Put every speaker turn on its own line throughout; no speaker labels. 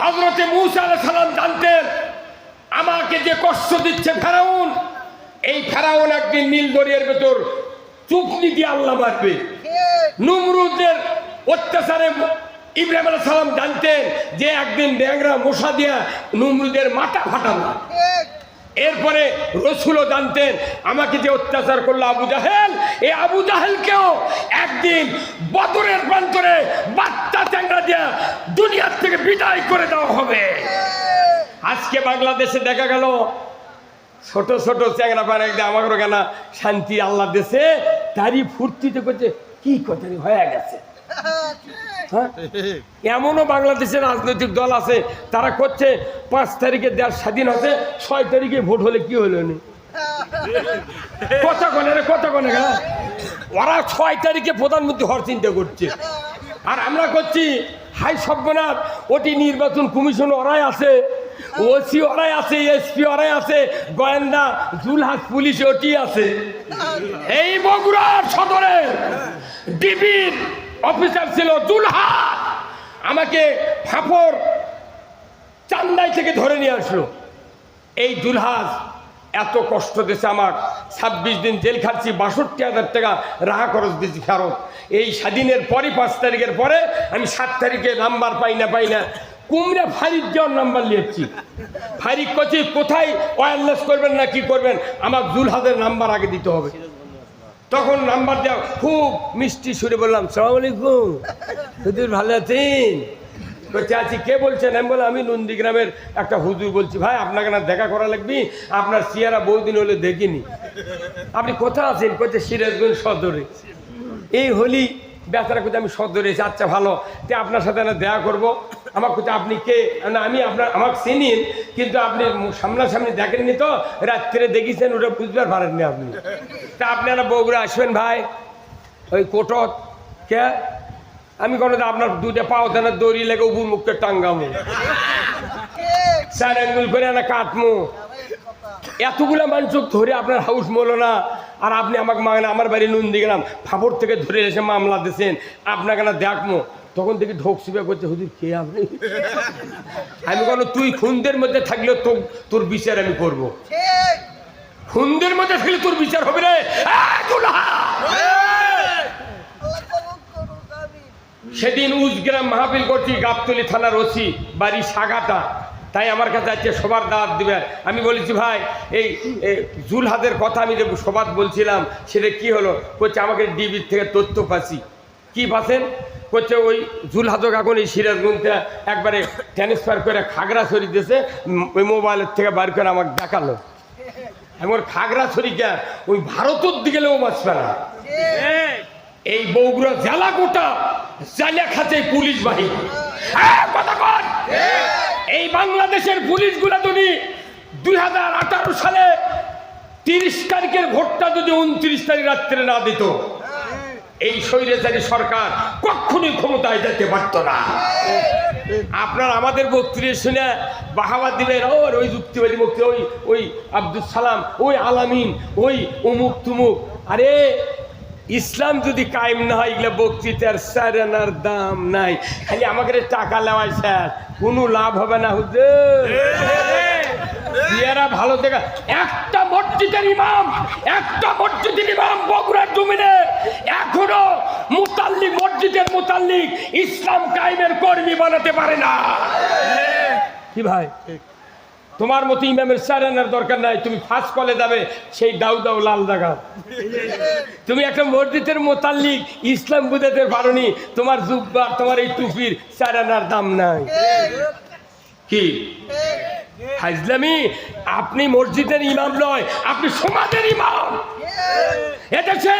হজরতে মুসা আলাইহিস সালাম জানতেন আমাকে যে কষ্ট দিচ্ছে ফেরাউন এই ফেরাউন একদিন নীল দরিয়ার ভেতর চুপনি দিয়ে আল্লাহ মারবে। নুমরুদের অত্যাচারে ইব্রাহিম আলাইহিস সালাম জানতেন যে একদিন ড্যাংরা মশা দিয়া নুমরুদের মাথা ফাটাবো। এরপরে রসুলও জানতেন আমাকে যে অত্যাচার করল আবু জাহেল এই আবু জাহেলকেও একদিন বদরের প্রান্তরে বাচ্চা চ্যাংরা দিয়া দুনিয়ার থেকে বিদায় করে দেওয়া হবে। আজকে বাংলাদেশে দেখা গেল, ছোট ছোট চ্যাংরা পারে একদম আমাকে কেনা শান্তি আল্লাহ দেশে। তারই ফুর্তিতে করছে কি কথা হয়ে গেছে? হ্যাঁ? এমনও বাংলাদেশের রাজনৈতিক দল আছে, তারা করছে, পাঁচ তারিখে দেশ স্বাধীন হতে ছয় তারিখে ভোট হলে কি হলো নি? কথা কনে রে, কথা কনে ওরা ছয় তারিখে প্রধানমন্ত্রী হওয়ার চিন্তা করছে। আর আমরা করছি হাই সভ্যনাথ ওটি নির্বাচন কমিশন ওরাই আছে, ওসি ওরাই আছে, এসপি ওরাই আছে, গোয়েন্দা জুলহাস পুলিশ ওটি আছে। এই বগুড়ার সদরে ডিবির অফিসার ছিল জুলহা আমাকে ফাফর চান্দাই থেকে ধরে নিয়ে আসলো। এই দুলহাজ এত কষ্ট দিয়েছে আমার। ছাব্বিশ দিন জেল খাচ্ছি বাষট্টি হাজার টাকা রাহা খরচ দিয়েছি ফেরত। এই স্বাধীনের পরে পাঁচ তারিখের পরে আমি সাত তারিখে নাম্বার পাই না পাই না। কুমড়া ফারিক যাওয়ার নাম্বার নিয়েছি ফারিক করছি কোথায় ওয়ারলেস করবেন না কি করবেন? আমার দুলহাজের নাম্বার আগে দিতে হবে। তখন নাম্বার দেওয়া, খুব মিষ্টি সুরে বললাম, সালাম আলাইকুম। ভালো আছেন? বলছে আছি কে বলছেন? আমি বলে আমি নন্দীগ্রামের একটা হুজুর বলছি। ভাই, আপনাকে না দেখা করা লাগবে? আপনার সিয়ারা বহুদিন হলে দেখিনি। আপনি কোথায় আছেন? কোথায়? সিরাজগঞ্জ সদরে। এই হলি বেচারা কোথায়? আমি সদরে এসে আচ্ছা ভালো। তে আপনার সাথে না দেখা করব? আমার কোথায়? আপনি কে? না, আমি আপনার, আমাকে চিনিন, কিন্তু আপনি সামনাসামনি দেখেননি তো? রাত্রে দেখিছেন, ওটা বুঝবার পারেননি আপনি। তা আপনারা বগুড়া আসবেন ভাই। ওই কোটত। কে? আমি কোনো আপনার দুইটা পাও দেন দড়ি লেগে উবুর মুখকে টাঙ্গামো। চার আঙ্গুল করে না কাটমো। এতগুলা মানুষ ধরে আপনার হাউস মলো না আর আপনি আমাকে মাগনা আমার বাড়ি নন্দী গেলাম ফাপড় থেকে ধরে এসে মামলা দিয়েছেন আপনাকে না দেখমো। তখন দেখি ঢোক শিবে করছে হুজুর কে আপনি? আমি কোনো তুই খুনদের মধ্যে থাকলে তো তোর বিচার আমি করব। খুনদের মধ্যে থাকলে তোর বিচার হবে রে এই দুলহা! সেদিন উজগ্রাম মাহফিল করছি গাবতলি থানার ওসি বাড়ি সাগাটা। তাই আমার কাছে আজকে সবার দাওয়াত দিবে। আমি বলেছি ভাই এই জুলহাদের কথা আমি যে সবাদ বলছিলাম সেটা কি হলো? করছে আমাকে ডিবির থেকে তথ্য পাচ্ছি। কি পাচ্ছেন? করছে ওই জুলহাদক এখন এই সিরাজগঞ্জে একবারে ট্রান্সফার করে খাগড়াছড়ি দিয়েছে। উম, ওই মোবাইলের থেকে বার করে আমাকে দেখাল। এমন খাগড়াছড়ি কে? ওই ভারতের দিকে ও বাঁচবে না। এই বগুড়া জেলা গোটা জালিয়া খাতে পুলিশ বাহিনী। এই বাংলাদেশের পুলিশগুলো যদি দুই হাজার আঠারো সালে তিরিশ তারিখের ভোটটা যদি উনত্রিশ তারিখ রাত্রে না দিত, এই স্বৈরাচারী সরকার কখনোই ক্ষমতায় যেতে পারতো না। আপনার আমাদের বক্তৃতা শুনে বাহাবা দিলেন ওর ওই যুক্তিবাদী মুক্তি ওই ওই আব্দুল সালাম, ওই আলামিন, ওই অমুক তুমুক আরে ইসলাম যদি কায়েম না হয় এগুলো বক্তৃতার স্যারেনার দাম নাই। খালি আমাকে টাকা নেওয়াই স্যার। কোনো লাভ হবে না হুজুর। বিয়ারা ভালো দেখা একটা মসজিদের ইমাম একটা মসজিদের ইমাম বগুড়ার জমিনে এখনও মুতাল্লিক মসজিদের মুতাল্লিক ইসলাম কায়েমের কর্মী বানাতে পারে না। কি ভাই? তোমার মতো ইমামের সারানার দরকার নাই, তুমি ফার্স্ট কলে যাবে, সেই দাউ দাউ লাল দাগা তুমি একটা মসজিদের মোতাল্লিক, ইসলাম বুঝাতে পারোনি, তোমার জুব্বা তোমার এই টুপির সারানার দাম নাই। কি? হাজলামি? আপনি মসজিদের ইমাম নয়, আপনি সমাজের ইমাম। এটা এদেশে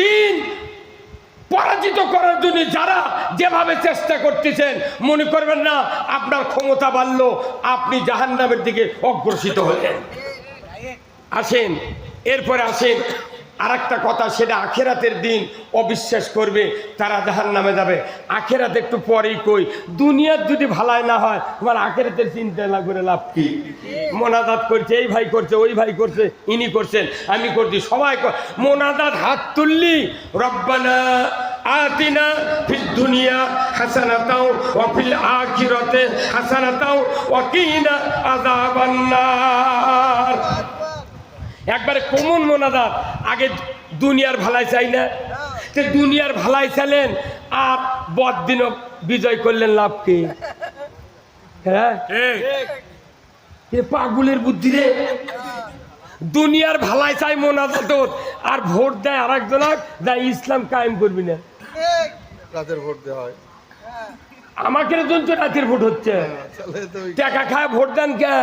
দিন পরাজিত করার জন্য যারা যেভাবে চেষ্টা করতেছেন, মনে করবেন না, আপনার ক্ষমতা বাড়ল, আপনি জাহান্নামের দিকে অগ্রসিত হলেন। আসেন, এরপরে আসেন। আর একটা কথা, সেটা আখেরাতের দিন অবিশ্বাস করবে, তারা জাহান নামে যাবে। আখেরাত একটু পরেই কই, দুনিয়ার যদি ভালাই না হয়, তোমার আখেরাতের চিন্তা না করে লাভ কি? মোনাজাত করছে, এই ভাই করছে, ওই ভাই করছে, ইনি করছেন, আমি করছি, সবাই মোনাজাত হাত তুললি, রব্বানা আতিনা ফিদ দুনিয়া হাসানাতাও, ওয়া ফিল আখিরাতে হাসানাতাও, ওয়া কিনা একবারে কমন মোনাজাত। আগে দুনিয়ার ভালাই চাই না। তে দুনিয়ার ভালাই চাইলেন আর বদিন বিজয় করলেন লাভ কি? হ্যাঁ? এ পাগুলের বুদ্ধি রে। দুনিয়ার ভালাই চাই মোনাজাত আর ভোট দেয় আর একজনক দেয় ইসলাম কায়েম করবি না।
রাতের ভোট দেওয়া হয়।
আমাকে রাতের ভোট হচ্ছে।
তাহলে
টাকা খায় ভোট দেন কে?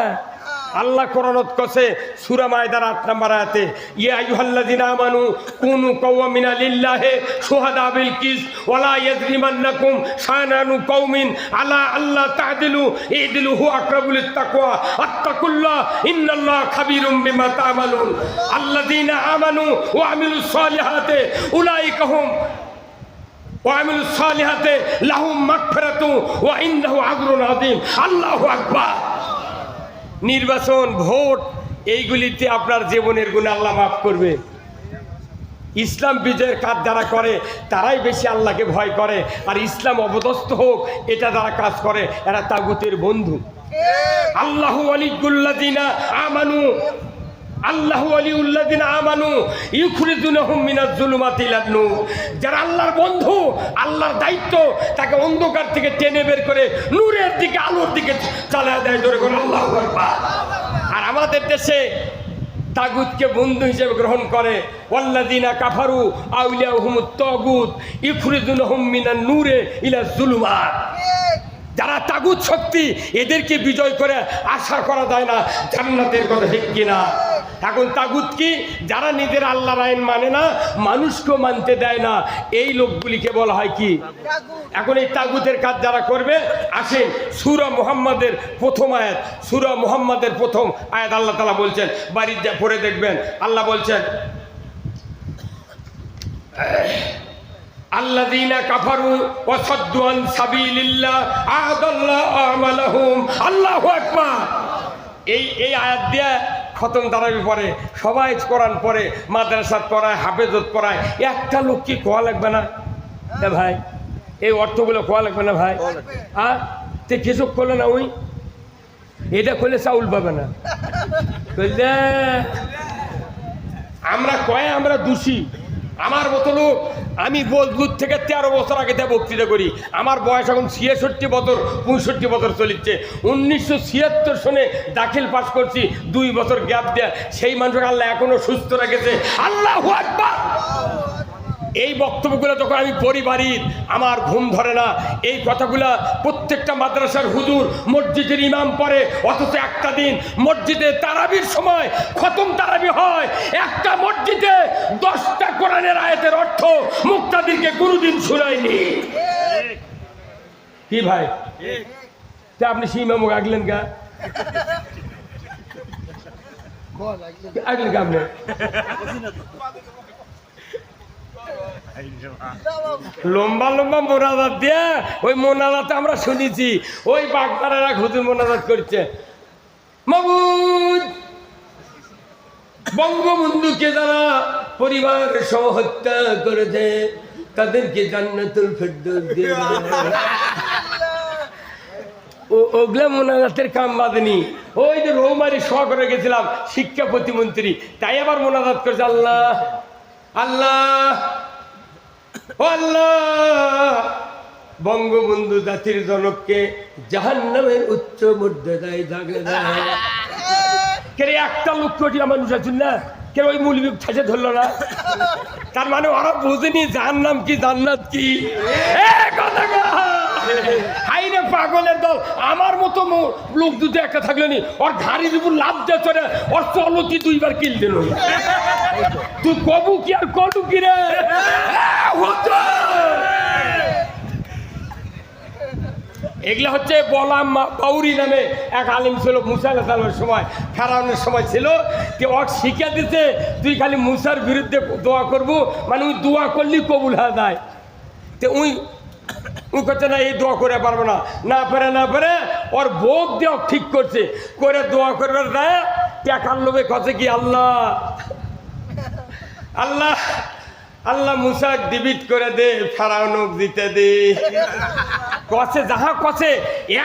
আল্লাহ করণত কসে সুরা মায়দার আট নাম্বার আয়াতে, ইয়া আইহাল্লাযিনা আমানু কুনু কওয়ামিনা লিল্লাহি শুহাদা বিল কিস ওয়ালা ইয়াজরিমান্নাকুম শানানু কওমিন আলা আল্লাহ তা'দিলু ইদিলু হু আকরাবুল তাকওয়া, আত্তাকুল্লাহ ইন্নাল্লাহ খাবীরুম বিমা তা'মালুন। আল্লাযিনা আমানু ওয়া আমিলুস সালিহাতি উলাইকা হুম ওয়ামিলুস সালিহাতি লাহুম মাগফিরাতুন ওয়া ইন্নাহু আজরুন আযীম। আল্লাহু আকবার। নির্বাচন ভোট এইগুলিতে আপনার জীবনের গুণ আল্লাহ মাফ করবে। ইসলাম বিজয়ের কাজ যারা করে তারাই বেশি আল্লাহকে ভয় করে। আর ইসলাম অবদস্ত হোক এটা যারা কাজ করে এরা তাগুতের বন্ধু। আল্লাহ আলিগুল্লাদিনা আমানু। আল্লাহ আলিউল্লাদিনা আমানু ইউখরিজুনাহুম মিনাজ জুলুমাতি নূর। যারা আল্লাহর বন্ধু, আল্লাহর দায়িত্ব, তাকে অন্ধকার থেকে টেনে বের করে নূরের দিকে, আলোর দিকে চালায় দেয় জোরে করে আল্লাহ আর আমাদের দেশে তাগুতকে বন্ধু হিসেবে গ্রহণ করে ওয়াল্লাদিনা কাফারু আউলিয়া হুমুত তগুত ইখরিজুনাহুম মিনান নূরে ইলা জুলুমাত। যারা তাগুত শক্তি, এদেরকে বিজয় করে আশা করা যায় না, জান্নাতের কথা ঠিক কিনা। এখন তাগুত কি? যারা নিজের আল্লাহর আইন মানে না, মানুষকেও মানতে দেয় না। এই লোকগুলিকে বলা হয় কি? এখন এই তাগুতের কাজ যারা করবে, আসেন, সুরা মুহাম্মাদের প্রথম আয়াত। সুরা মুহাম্মাদের প্রথম আয়াত আল্লাহ তালা বলছেন, বাড়ির যা পড়ে দেখবেন। আল্লাহ বলছেন এই এই আয়াত দিয়ে খতম দাঁড়াবি পরে, সবাই কোরআন পড়ে মাদ্রাসাত পড়ায়, হাফেজত পড়ায়, একটা লোক কি কোয়া লাগবে না? ভাই, এই অর্থগুলো কোয়া লাগবে না ভাই। আর? তে কিছু করলে না ওই? এটা করলে চাউল পাবে না। বুঝলে আমরা কয়ে, আমরা দোষী। আমার মতো লোক আমি বোলপুর থেকে তেরো বছর আগে থেকে বক্তৃতা করি। আমার বয়স এখন ছিয়াষট্টি বছর, পঁয়ষট্টি বছর চলিচ্ছে। উনিশশো ছিয়াত্তর সনে দাখিল পাশ করছি, দুই বছর গ্যাপ দেয়া। সেই মানুষকে আল্লাহ এখনও সুস্থ রেখেছে। আল্লাহ এই বক্তব্যগুলো যখন আমি পড়ি বাড়ির, আমার ঘুম ধরে না। এই কথাগুলা প্রত্যেকটা মাদ্রাসার হুজুর মসজিদের ইমাম পরে অথচ একটা দিন মসজিদে তারাবির সময় খতম তারাবি হয়। একটা মসজিদে দশটা কোরআনের আয়াতের অর্থ মুক্তাদিরকে কোনোদিন শুনায়নি। কি ভাই? তা আপনি সেই ইমাম আগলেন গা? আগলেন গা আপনি? লম্বা লম্বা মোনাজাত দিয়ে, ওই মোনাজাত আমরা শুনেছি। ওই বাগদারেরা হুজুর মোনাজাত করছে। বঙ্গবন্ধুকে যারা পরিবার সহ হত্যা করেছে, তাদেরকে জান্নাতুল ফেরদৌস ওগুলা মোনাজাতের কাম বাঁধেনি। ওই যে রৌমারি শ করে গেছিলাম, শিক্ষা প্রতিমন্ত্রী। তাই আবার মোনাজাত করেছে, আল্লাহ! আল্লাহ! বঙ্গবন্ধু জাতির জনককে জাহান্নামের উচ্চ মর্যাদায় দেয় কে একটা লোক কোটি মানুষ আছেন না কে ওই মূল ঠেসে ধরলো না? তার মানে ওরা বুঝেনি জাহান্নাম নাম কি জান্নাত কি। কথা। হাই রে পাগলের দল আমার মতো লোক দুটো একটা থাকল নি ওর ঘাড়ির উপর লাভ দিয়ে চলে ওর চলতি দুইবার কিল দিল তুই কবু কি আর কটু কি রে? এ, হচ্ছে বলাম পাউরি নামে এক আলিম ছিল মুসা আলাহিসাল্লামের সময় ফেরাউনের সময় ছিল। যে ওর শিখে দিতে তুই খালি মুসার বিরুদ্ধে দোয়া করব মানে ওই দোয়া করলি কবুল হয়ে যায়। তো উই উই করছে না এই দোয়া করে পারব না। না পারে না পারে ওর দিয়ে ও ঠিক করছে। করে দোয়া করবার দেয় টাকার লোভে কছে কি আল্লাহ? আল্লাহ আল্লাহ মুসা ডিবিট করে দে ফেরাউনক দিতে দে। কষে যাহা কষে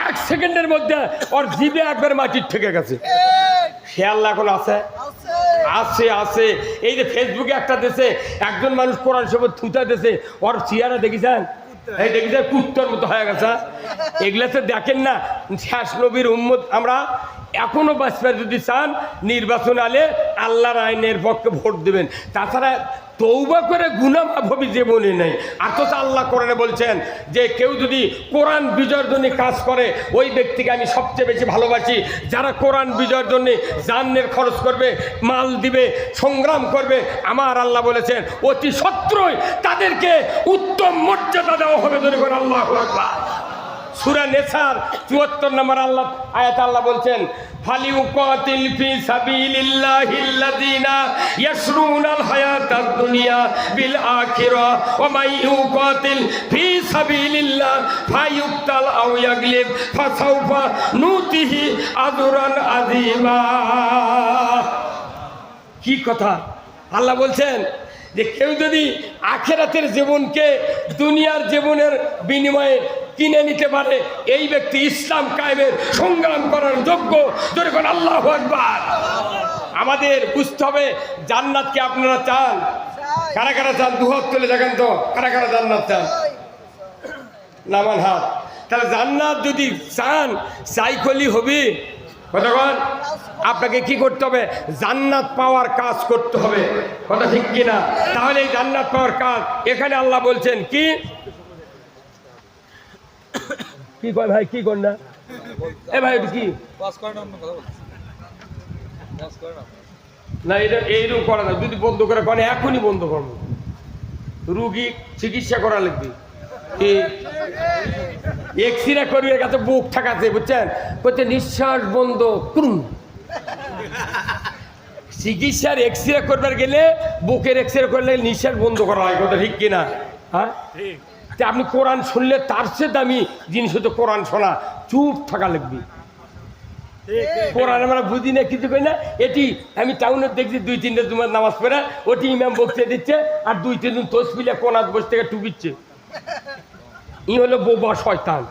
এক সেকেন্ডের মধ্যে ওর জিবে একবার মাটির থেকে গেছে। সে আল্লাহ এখন আছে? আছে। আছে এই যে ফেসবুকে একটা দেশে একজন মানুষ কোরআন শপথ থুতা দেশে ওর চেয়ারা দেখেছেন? এই দেখেছেন কুত্তর মতো হয়ে গেছে এগুলা তো দেখেন না। শেষ নবীর উম্মত আমরা এখনও বাঁচবার যদি চান, নির্বাচন আলে আল্লাহর আইনের পক্ষে ভোট দেবেন। তাছাড়া তৌবা করে গুনামাফ হবে জীবনে নেই। অথচ আল্লাহ কোরআনে বলছেন যে, কেউ যদি কোরআন বিজয়ের জন্য কাজ করে, ওই ব্যক্তিকে আমি সবচেয়ে বেশি ভালোবাসি। যারা কোরআন বিজয়ের জন্য জান্নের খরচ করবে, মাল দিবে, সংগ্রাম করবে, আমার আল্লাহ বলেছেন, অতি সত্রই তাদেরকে উত্তম মর্যাদা দেওয়া হবে ধরে করে আল্লাহ সুরা চুয়াত্তর নম্বর আল্লাহ আয়াত আল্লাহ বলছেন, ফালিউকাতিল ফি দুনিয়া বিল ফি নুতিহি কি কথা? আল্লাহ বলছেন যে কেউ যদি আখেরাতের জীবনকে দুনিয়ার জীবনের বিনিময়ে কিনে নিতে পারে, এই ব্যক্তি ইসলাম কায়েমের সংগ্রাম করার যোগ্য। ধরে কোন আল্লাহ আকবার। আমাদের বুঝতে হবে জান্নাতকে আপনারা চান? কারা কারা চান? দুহাত তুলে দেখেন তো, কারা কারা জান্নাত চান? নামান হাত। তাহলে জান্নাত যদি চান, সাইকলি হবে। কতক্ষণ আপনাকে কি করতে হবে? জান্নাত পাওয়ার কাজ করতে হবে। কথা ঠিক কিনা? তাহলে এই জান্নাত পাওয়ার কাজ এখানে আল্লাহ বলছেন কি? কি কয় ভাই কি কর না? এ ভাই এটা কি? না এটা এইরকম করা না। যদি বন্ধ করে কনে এখনই বন্ধ করব। রুগী চিকিৎসা করা লাগবে। কি? এক্সিরে করবে কাছে বুক ঠাকাছে বুঝছেন? বলছে নিঃশ্বাস বন্ধ করুন। চিকিৎসার এক্সরে করবার গেলে বুকের এক্সরে করলে নিঃশ্বাস বন্ধ করা হয় কথা ঠিক কিনা? হ্যাঁ? তা আপনি কোরআন শুনলে তার সে দামি জিনিস হতো কোরআন শোনা চুপ থাকা লাগবে। কোরআন আমরা বুঝি না কিছু কই না। এটি আমি টাউনে দেখছি দুই তিনটে তোমার নামাজ পড়ে ওটি ইমাম বক্তৃতা দিচ্ছে আর দুই তিনজন তসবিলে কোনাত বসে থেকে টুকিচ্ছে। ই হলো বোবা শয়তান।